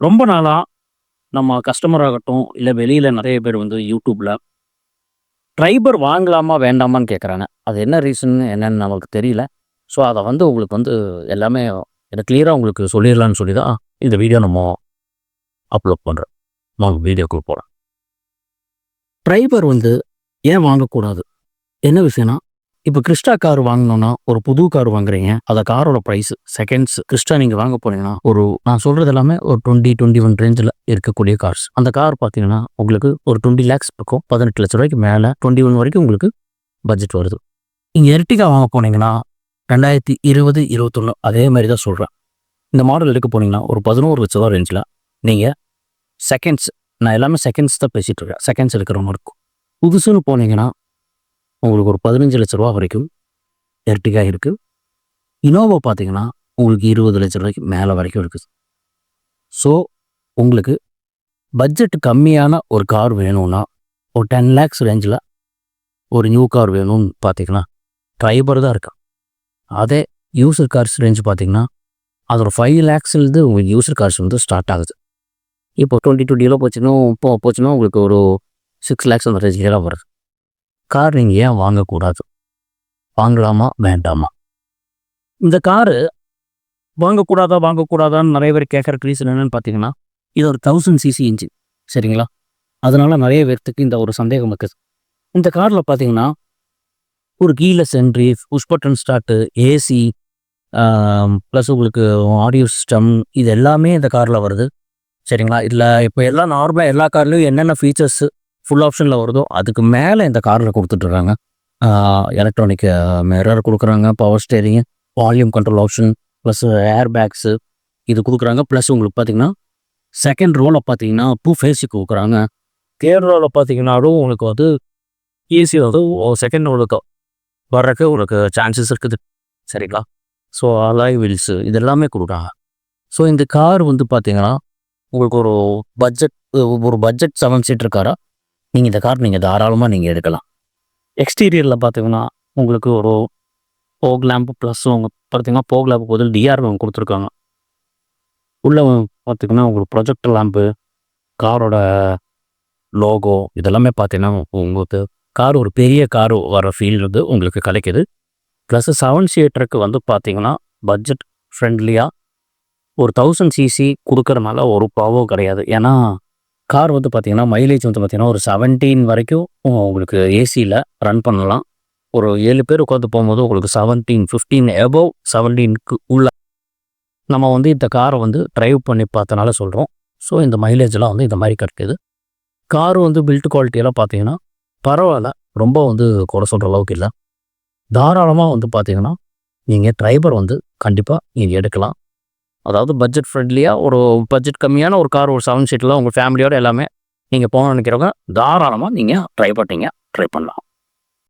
ரொம்ப நாளாக நம்ம கஸ்டமர் ஆகட்டும் இல்லை வெளியில் நிறைய பேர் வந்து யூடியூப்பில் ட்ரைபர் வாங்கலாமா வேண்டாமான்னு கேட்குறாங்க அது என்ன ரீசன் என்னன்னு நமக்கு தெரியல. ஸோ அதை வந்து உங்களுக்கு வந்து எல்லாமே இதை கிளியராக உங்களுக்கு சொல்லிடலான்னு சொல்லி தான் இந்த வீடியோ நம்ம அப்லோட் பண்ணுறோம் நம்ம வீடியோக்குள்ள போகிறோம் ட்ரைபர் வந்து ஏன் வாங்கக்கூடாது? என்ன விஷயம்னா இப்போ கிறிஸ்டா கார் வாங்கினோன்னா ஒரு புது கார் வாங்குறீங்க. அந்த காரோட ப்ரைஸ் செகண்ட்ஸ் கிறிஸ்டா நீங்கள் வாங்க போனீங்கன்னா ஒரு நான் சொல்கிறது எல்லாமே ஒரு டுவெண்ட்டி டுவெண்ட்டி ஒன் ரேஞ்சில் இருக்கக்கூடிய கார்ஸ் அந்த கார் பார்த்தீங்கன்னா உங்களுக்கு ஒரு டுவெண்ட்டி லேக்ஸ் பக்கம் பதினெட்டு லட்ச ரூபாய்க்கு மேலே டுவெண்ட்டி ஒன் வரைக்கும் உங்களுக்கு பட்ஜெட் வருது. நீங்கள் எர்டிகா வாங்க போனீங்கன்னா ரெண்டாயிரத்தி இருபது இருபத்தொன்று அதே மாதிரி தான் சொல்கிறேன் இந்த மாடல் எடுக்க போனீங்கன்னா ஒரு பதினோரு லட்ச ரூபா ரேஞ்சில் நீங்கள் செகண்ட்ஸ் நான் எல்லாமே செகண்ட்ஸ் தான் பேசிகிட்டு இருக்கேன். செகண்ட்ஸ் எடுக்கிற மாதிரி இருக்கும். புதுசுன்னு போனீங்கன்னா உங்களுக்கு ஒரு பதினஞ்சு லட்ச ரூபா வரைக்கும் எர்டிகா இருக்குது இனோவா பார்த்தீங்கன்னா உங்களுக்கு இருபது லட்ச ரூபாய்க்கு மேலே வரைக்கும் இருக்குது ஸோ உங்களுக்கு பட்ஜெட் கம்மியான ஒரு கார் வேணும்னா ஒரு டென் லேக்ஸ் ரேஞ்சில் ஒரு நியூ கார் வேணும்னு பார்த்தீங்கன்னா ட்ரைபர் தான் இருக்கான். அதே யூசர் கார்ஸ் ரேஞ்ச் பார்த்தீங்கன்னா அதோடய ஃபைவ் லேக்ஸ்லேருந்து உங்களுக்கு யூசர் கார்ஸ் வந்து ஸ்டார்ட் ஆகுது. இப்போ டுவெண்ட்டி டுவெண்ட்டியில் போச்சுன்னா இப்போ போச்சுன்னா உங்களுக்கு ஒரு சிக்ஸ் லேக்ஸ் அந்த ரேஞ்சிலாம் வருது. கார் நீங்கள் ஏன் வாங்கக்கூடாது? வாங்கலாமா வேண்டாமா? இந்த காரு வாங்கக்கூடாதா வாங்கக்கூடாதான்னு நிறைய பேர் கேட்குற ரீசன் என்னன்னு பார்த்தீங்கன்னா இது ஒரு தௌசண்ட் சிசி இன்ஜின் சரிங்களா? அதனால் நிறைய பேர்த்துக்கு இந்த ஒரு சந்தேகம் இருக்குது. இந்த காரில் பார்த்தீங்கன்னா ஒரு கீழே centre push button start AC plus உங்களுக்கு ஆடியோ சிஸ்டம் இது எல்லாமே இந்த காரில் வருது சரிங்களா? இதில் இப்போ எல்லாம் நார்மலாக எல்லா கார்லேயும் என்னென்ன ஃபீச்சர்ஸு ஃபுல் ஆப்ஷனில் வருதோ அதுக்கு மேலே இந்த காரில் கொடுத்துட்ருக்காங்க எலக்ட்ரானிக் மிரர் கொடுக்குறாங்க power steering volume control option plus air bags இது கொடுக்குறாங்க. ப்ளஸ் உங்களுக்கு பார்த்தீங்கன்னா செகண்ட் ரோவில் பார்த்தீங்கன்னா டூ ஃபேஸி கொடுக்குறாங்க. தேர்ட் ரோவில் பார்த்தீங்கன்னாலும் உங்களுக்கு வந்து ஏசி வந்து செகண்ட் ரோலுக்கு வர்றதுக்கு உங்களுக்கு சான்சஸ் இருக்குது. சரிங்களா? ஸோ அலாய் வீல்ஸு இது எல்லாமே கொடுக்குறாங்க. ஸோ இந்த கார் வந்து பார்த்தீங்கன்னா உங்களுக்கு ஒரு பட்ஜெட் ஒரு பட்ஜெட் செவன் சீட்டர் காராக நீங்கள் இந்த கார் நீங்கள் தாராளமாக நீங்கள் எடுக்கலாம். எக்ஸ்டீரியரில் பார்த்தீங்கன்னா உங்களுக்கு ஒரு போக் லேம்பு ப்ளஸ் உங்கள் பார்த்தீங்கன்னா போக் லேம்பு பதில் டிஆர் கொடுத்துருக்காங்க. உள்ளே பார்த்தீங்கன்னா உங்களுக்கு ப்ரொஜெக்டர் லேம்பு காரோட லோகோ இதெல்லாமே பார்த்தீங்கன்னா உங்களுக்கு கார் ஒரு பெரிய கார் வர ஃபீல் வந்து உங்களுக்கு கிடைக்கிது. ப்ளஸ் செவன் சீட்டருக்கு வந்து பார்த்தீங்கன்னா பட்ஜெட் ஃப்ரெண்ட்லியாக ஒரு தௌசண்ட் சிசி கொடுக்குறனால ஒரு பாவம் கிடையாது. ஏன்னா கார் வந்து பார்த்தீங்கன்னா மைலேஜ் வந்து பார்த்தீங்கன்னா ஒரு செவன்டீன் வரைக்கும் உங்களுக்கு ஏசியில் ரன் பண்ணலாம். ஒரு ஏழு பேர் உட்காந்து போகும்போது உங்களுக்கு செவன்டீன் ஃபிஃப்டீன் எபோவ் செவன்டீனுக்கு உள்ள நம்ம வந்து இந்த காரை வந்து ட்ரைவ் பண்ணி பார்த்தனால சொல்கிறோம் ஸோ இந்த மைலேஜ்லாம் வந்து இந்த மாதிரி கிடைக்குது. கார் வந்து பில்ட் குவாலிட்டியெல்லாம் பார்த்தீங்கன்னா பரவாயில்ல. ரொம்ப வந்து குறை சொல்கிற அளவுக்கு இல்லை. தாராளமாக வந்து பார்த்தீங்கன்னா நீங்கள் ட்ரைவர் வந்து கண்டிப்பாக நீங்கள் எடுக்கலாம். அதாவது பட்ஜெட் ஃப்ரெண்ட்லியாக ஒரு பட்ஜெட் கம்மியான ஒரு கார் ஒரு செவன் சீட்டில் உங்கள் ஃபேமிலியோட எல்லாமே நீங்கள் போகணும்னு நினைக்கிறவங்க தாராளமாக நீங்கள் ட்ரை பண்ணிங்க ட்ரை பண்ணலாம்.